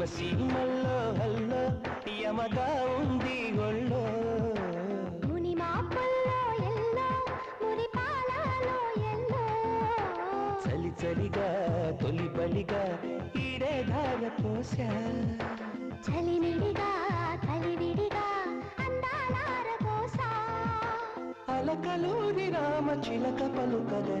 సీమ సీమల్లో హల్లో యమగా ఉంది ఒళ్ళో. చలి చలిగా తొలి బలిగా ఈడే ధార పోసా. తలి విడిగా అందాలార కోసా అలకలూరి రామ చిలక పలుకగనే